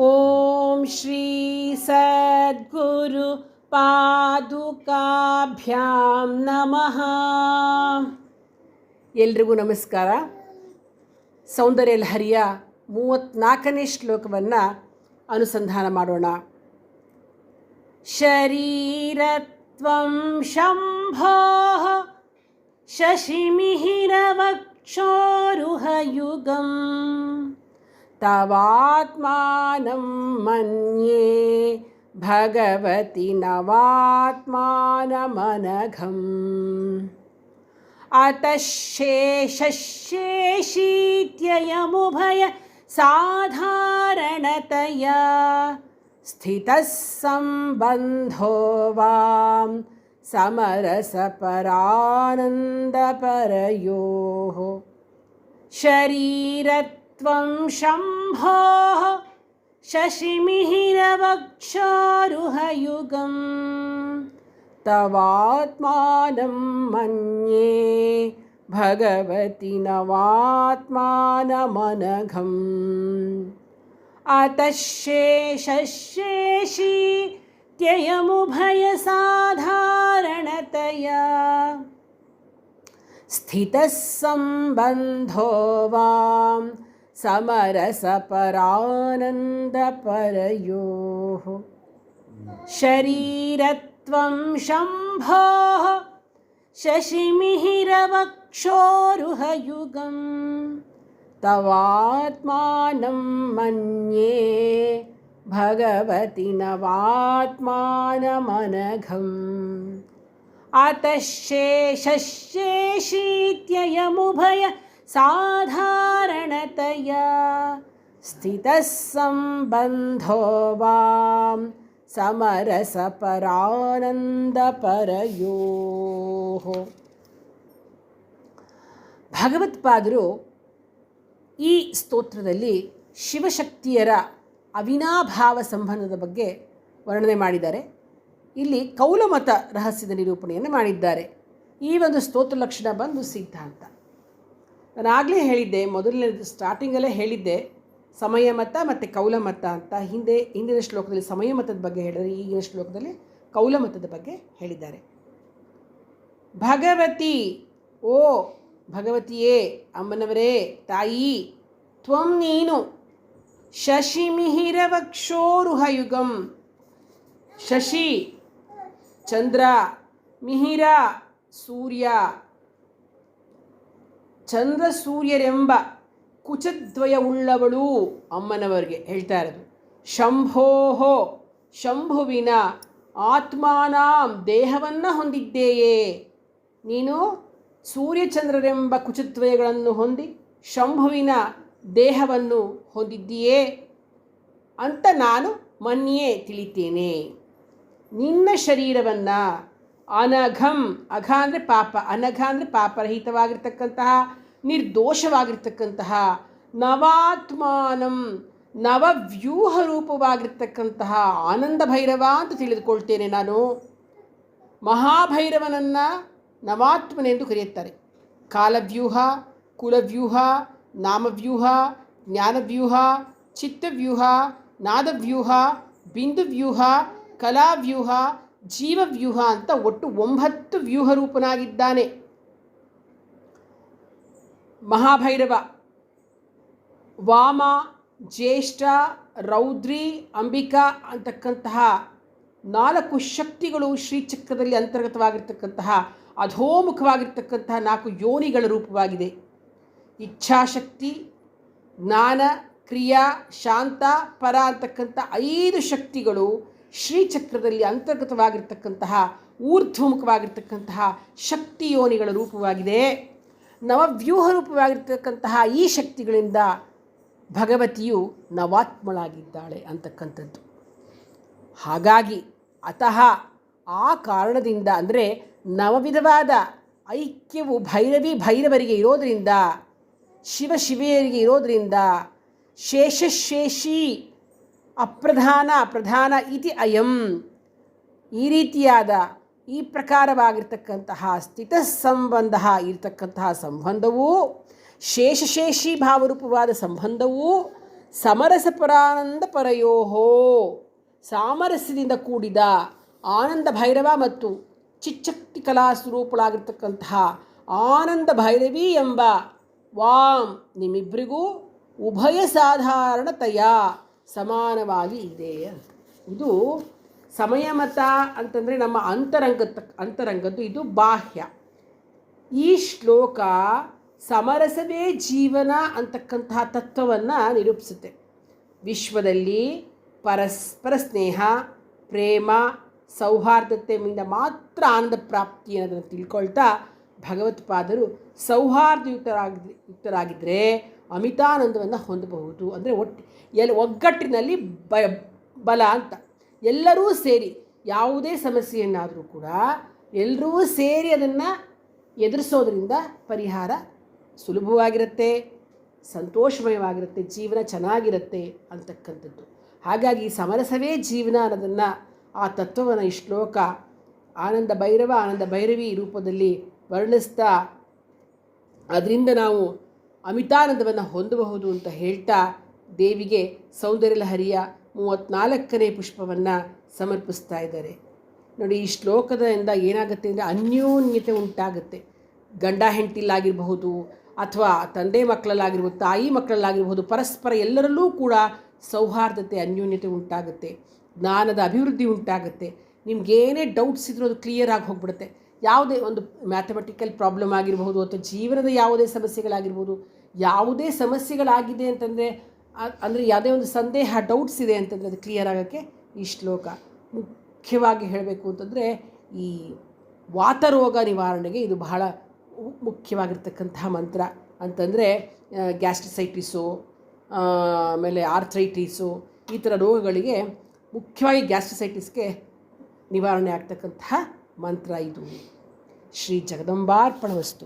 ॐ श्री सद्गुरु ಪಾದುಕಾಭ್ಯಾಂ ನಮಃ ಎಲ್ರಿಗೂ ನಮಸ್ಕಾರ ಸೌಂದರ್ಯ ಲಹರಿಯ ಮೂವತ್ತ್ನಾಲ್ಕನೇ ಶ್ಲೋಕವನ್ನು ಅನುಸಂಧಾನ ಮಾಡೋಣ ಶರೀರತ್ವಂ ಶಂಭೋ ಶಶಿಮಿಹಿರವಕ್ಷೋರುಹಯುಗಂ तवात्मानं मन्ये भगवति नवात्मानमनघम्। अतः शेषशेषीत्ययमुभय साधारणतया स्थितः सम्बन्धो वां समरसपरानन्दपरयोः शरीरत्वं शम्भोः शशिमिहिरवक्षारुहयुगं तवात्मानं मन्ये भगवति नवात्मानमनघम्। अतः शेषशेषी त्ययमुभयसाधारणतया स्थितः सम्बन्धो वां समरसपरानन्दपरयोः। शरीरत्वं शम्भोः शशिमिहिरवक्षोरुहयुगं। तवात्मानं मन्ये भगवति नवात्मानमनघम्। अतः शेषशेषीत्ययमुभय साधारणतया स्थितः सम्बन्धो वां ಸಮರಸಪರಾನಂದಪರಯೋಃ ಭಗವತ್ಪಾದರು ಈ ಸ್ತೋತ್ರದಲ್ಲಿ ಶಿವಶಕ್ತಿಯರ ಅವಿನಾಭಾವ ಸಂಬಂಧದ ಬಗ್ಗೆ ವರ್ಣನೆ ಮಾಡಿದ್ದಾರೆ ಇಲ್ಲಿ ಕೌಲಮತ ರಹಸ್ಯದ ನಿರೂಪಣೆಯನ್ನು ಮಾಡಿದ್ದಾರೆ ಈ ಒಂದು ಸ್ತೋತ್ರ ಲಕ್ಷಣ ಬಂದು ಸಿದ್ಧಾಂತ ನಾನು ಆಗಲೇ ಹೇಳಿದ್ದೆ ಮೊದಲನೇ ಸ್ಟಾರ್ಟಿಂಗಲ್ಲೇ ಹೇಳಿದ್ದೆ, ಸಮಯ ಮತ ಮತ್ತು ಕೌಲಮತ ಅಂತ ಹಿಂದೆ, ಹಿಂದಿನ ಶ್ಲೋಕದಲ್ಲಿ ಸಮಯ ಮತದ ಬಗ್ಗೆ ಹೇಳಿದರೆ ಈಗಿನ ಶ್ಲೋಕದಲ್ಲಿ ಕೌಲಮತದ ಬಗ್ಗೆ ಹೇಳಿದ್ದಾರೆ. ಭಗವತಿ, ಓ ಭಗವತಿಯೇ, ಅಮ್ಮನವರೇ, ತಾಯಿ, ತ್ವಂ ನೀನು, ಶಶಿಮಿಹಿರವಕ್ಷೋರುಹಯುಗಂ, ಶಶಿ, ಚಂದ್ರ, ಮಿಹಿರ, ಸೂರ್ಯ ಚಂದ್ರ ಸೂರ್ಯರೆಂಬ ಕುಚದ್ವಯವುಳ್ಳವಳು ಅಮ್ಮನವರಿಗೆ ಹೇಳ್ತಾ ಇರೋದು. ಶಂಭೋಹೋ, ಶಂಭುವಿನ ಆತ್ಮಾನಾಂ ದೇಹವನ್ನು ಹೊಂದಿದ್ದೇಯೇ. ನೀನು ಸೂರ್ಯಚಂದ್ರರೆಂಬ ಕುಚದ್ವಯಗಳನ್ನು ಹೊಂದಿ ಶಂಭುವಿನ ದೇಹವನ್ನು ಹೊಂದಿದ್ದೀಯೇ ಅಂತ ನಾನು ಮನ್ಯೇ ತಿಳಿತೇನೆ ನಿನ್ನ ಶರೀರವನ್ನು ಅನಘಂ, ಅಘ ಅಂದರೆ ಪಾಪ, ಅನಘ ಅಂದರೆ ಪಾಪರಹಿತವಾಗಿರ್ತಕ್ಕಂತಹ, ನಿರ್ದೋಷವಾಗಿರ್ತಕ್ಕಂತಹ, ನವಾತ್ಮಾನಂ ನವವ್ಯೂಹ ರೂಪವಾಗಿರ್ತಕ್ಕಂತಹ ಆನಂದ ಭೈರವ ಅಂತ ತಿಳಿದುಕೊಳ್ತೇನೆ ನಾನು. ಮಹಾಭೈರವನನ್ನು ನವಾತ್ಮನೆಂದು ಕರೆಯುತ್ತಾರೆ. ಕಾಲವ್ಯೂಹ, ಕುಲವ್ಯೂಹ, ನಾಮವ್ಯೂಹ, ಜ್ಞಾನವ್ಯೂಹ, ಚಿತ್ತವ್ಯೂಹ, ನಾದವ್ಯೂಹ, ಬಿಂದುವ್ಯೂಹ, ಕಲಾವ್ಯೂಹ ಜೀವವ್ಯೂಹ ಅಂತ ಒಟ್ಟು ಒಂಬತ್ತು ವ್ಯೂಹ ರೂಪನಾಗಿದ್ದಾನೆ ಮಹಾಭೈರವ, ವಾಮ, ಜ್ಯೇಷ್ಠ, ರೌದ್ರಿ, ಅಂಬಿಕಾ ಅಂತಕ್ಕಂತಹ ನಾಲ್ಕು ಶಕ್ತಿಗಳು ಶ್ರೀಚಕ್ರದಲ್ಲಿ ಅಂತರ್ಗತವಾಗಿರ್ತಕ್ಕಂತಹ, ಅಧೋಮುಖವಾಗಿರ್ತಕ್ಕಂತಹ ನಾಲ್ಕು ಯೋನಿಗಳ ರೂಪವಾಗಿದೆ. ಇಚ್ಛಾಶಕ್ತಿ, ಜ್ಞಾನ, ಕ್ರಿಯಾ, ಶಾಂತ, ಪರ ಅಂತಕ್ಕಂಥ ಐದು ಶಕ್ತಿಗಳು ಶ್ರೀಚಕ್ರದಲ್ಲಿ ಅಂತರ್ಗತವಾಗಿರ್ತಕ್ಕಂತಹ, ಊರ್ಧ್ವಮುಖವಾಗಿರ್ತಕ್ಕಂತಹ ಶಕ್ತಿ ಯೋನಿಗಳ ರೂಪವಾಗಿದೆ. ನವವ್ಯೂಹ ರೂಪವಾಗಿರ್ತಕ್ಕಂತಹ ಈ ಶಕ್ತಿಗಳಿಂದ ಭಗವತಿಯು ನವಾತ್ಮಳಾಗಿದ್ದಾಳೆ ಅಂತಕ್ಕಂಥದ್ದು. ಹಾಗಾಗಿ ಅತಃ ಆ ಕಾರಣದಿಂದ ಅಂದರೆ ನವವಿಧವಾದ ಐಕ್ಯವು ಭೈರವಿ ಭೈರವರಿಗೆ ಇರೋದರಿಂದ, ಶಿವ ಶಿವೆಯರಿಗೆ ಇರೋದರಿಂದ ಶೇಷಶೇಷಿ ಅಪ್ರಧಾನ, ಪ್ರಧಾನ ಇತಿ ಅಯಂ. ಈ ರೀತಿಯಾದ ಈ ಪ್ರಕಾರವಾಗಿರ್ತಕ್ಕಂತಹ ಸ್ಥಿತ ಸಂಬಂಧ ಇರತಕ್ಕಂತಹ ಸಂಬಂಧವೂ, ಶೇಷಶೇಷಿ ಭಾವರೂಪವಾದ ಸಂಬಂಧವೂ ಸಮರಸ ಪರಾನಂದ ಪರಯೋಹೋ. ಸಾಮರಸ್ಯದಿಂದ ಕೂಡಿದ ಆನಂದ ಭೈರವ ಮತ್ತು ಚಿಚ್ಚಕ್ತಿ ಕಲಾ ಸ್ವರೂಪಳಾಗಿರ್ತಕ್ಕಂತಹ ಆನಂದ ಭೈರವಿ ಎಂಬ ವಾಂ ನಿಮ್ಮಿಬ್ಬರಿಗೂ ಉಭಯ ಸಾಧಾರಣತೆಯ. ಸಮಾನವಾಗಿ ಇದೆ ಇದು ಸಮಯಮತ ಅಂತಂದರೆ ನಮ್ಮ ಅಂತರಂಗದ ಅಂತರಂಗದ್ದು ಇದು ಬಾಹ್ಯ. ಈ ಶ್ಲೋಕ ಸಮರಸವೇ ಜೀವನ ಅಂತಕ್ಕಂತಹ ತತ್ವವನ್ನು ನಿರೂಪಿಸುತ್ತೆ. ವಿಶ್ವದಲ್ಲಿ ಪರಸ್ಪರ ಸ್ನೇಹ, ಪ್ರೇಮ ಸೌಹಾರ್ದತೆಯಿಂದ ಮಾತ್ರ ಆನಂದ ಪ್ರಾಪ್ತಿ ಅನ್ನೋದನ್ನು ತಿಳ್ಕೊಳ್ತಾ ಭಗವತ್ಪಾದರು ಸೌಹಾರ್ದಯುತರಾಗಿ ಯುಕ್ತರಾಗಿದ್ದರೆ ಅಮಿತಾನಂದವನ್ನು ಹೊಂದಬಹುದು. ಅಂದರೆ ಒಟ್ಟು ಎಲ್ಲಿ ಒಗ್ಗಟ್ಟಿನಲ್ಲಿ ಬ, ಬಲ ಅಂತ. ಎಲ್ಲರೂ ಸೇರಿ ಯಾವುದೇ ಸಮಸ್ಯೆಯನ್ನಾದರೂ ಕೂಡ ಎಲ್ಲರೂ ಸೇರಿ ಅದನ್ನು ಎದುರಿಸೋದ್ರಿಂದ ಪರಿಹಾರ ಸುಲಭವಾಗಿರುತ್ತೆ, ಸಂತೋಷಮಯವಾಗಿರುತ್ತೆ, ಜೀವನ ಚೆನ್ನಾಗಿರುತ್ತೆ ಅಂತಕ್ಕಂಥದ್ದು. ಹಾಗಾಗಿ ಸಮರಸವೇ ಜೀವನ ಅನ್ನೋದನ್ನು ಆ ತತ್ವವನ್ನು ಈ ಶ್ಲೋಕ ಆನಂದ ಭೈರವ, ಆನಂದ ಭೈರವಿ ರೂಪದಲ್ಲಿ ವರ್ಣಿಸ್ತಾ, ಅದರಿಂದ ನಾವು ಅಮಿತಾನಂದವನ್ನು ಹೊಂದಬಹುದು ಅಂತ ಹೇಳ್ತಾ ದೇವಿಗೆ ಸೌಂದರ್ಯಲಹರಿಯ ಮೂವತ್ತ್ನಾಲ್ಕನೇ ಪುಷ್ಪವನ್ನು ಸಮರ್ಪಿಸ್ತಾ ಇದ್ದಾರೆ. ನೋಡಿ, ಈ ಶ್ಲೋಕದಿಂದ ಏನಾಗುತ್ತೆ ಅಂದರೆ ಅನ್ಯೋನ್ಯತೆ ಉಂಟಾಗುತ್ತೆ. ಗಂಡ ಹೆಂಡತಿಲಾಗಿರಬಹುದು ಅಥವಾ ತಂದೆ ಮಕ್ಕಳಲ್ಲಾಗಿರ್ಬೋದು, ತಾಯಿ ಮಕ್ಕಳಲ್ಲಾಗಿರ್ಬೋದು, ಪರಸ್ಪರ ಎಲ್ಲರಲ್ಲೂ ಕೂಡ ಸೌಹಾರ್ದತೆ, ಅನ್ಯೋನ್ಯತೆ ಉಂಟಾಗುತ್ತೆ. ಜ್ಞಾನದ ಅಭಿವೃದ್ಧಿ ಉಂಟಾಗುತ್ತೆ. ನಿಮಗೇನೇ ಡೌಟ್ಸ್ ಇದ್ರೂ ಅದು ಕ್ಲಿಯರ್ ಆಗಿ ಹೋಗ್ಬಿಡುತ್ತೆ. ಯಾವುದೇ ಒಂದು ಮ್ಯಾಥಮೆಟಿಕಲ್ ಪ್ರಾಬ್ಲಮ್ ಆಗಿರ್ಬೋದು ಅಥವಾ ಜೀವನದ ಯಾವುದೇ ಸಮಸ್ಯೆಗಳಾಗಿರ್ಬೋದು ಯಾವುದೇ ಸಮಸ್ಯೆಗಳಾಗಿದೆ ಅಂತಂದರೆ ಅಂದರೆ ಯಾವುದೇ ಒಂದು ಸಂದೇಹ ಡೌಟ್ಸ್ ಇದೆ ಅಂತಂದರೆ ಅದು ಕ್ಲಿಯರ್ ಆಗೋಕ್ಕೆ ಈ ಶ್ಲೋಕ ಮುಖ್ಯವಾಗಿ ಹೇಳಬೇಕು ಅಂತಂದರೆ, ಈ ವಾತರೋಗ ನಿವಾರಣೆಗೆ ಇದು ಬಹಳ ಮುಖ್ಯವಾಗಿರ್ತಕ್ಕಂತಹ ಮಂತ್ರ. ಅಂತಂದರೆ ಗ್ಯಾಸ್ಟ್ರಿಸೈಟಿಸು ಆಮೇಲೆ ಆರ್ಥ್ರೈಟಿಸು, ಈ ಥರ ರೋಗಗಳಿಗೆ ಮುಖ್ಯವಾಗಿ ಗ್ಯಾಸ್ಟ್ರಿಸೈಟಿಸ್ಗೆ ನಿವಾರಣೆ ಆಗ್ತಕ್ಕಂತಹ ಮಂತ್ರ ಇದು. ಶ್ರೀ ಜಗದಂಬಾರ್ಪಣ ವಸ್ತು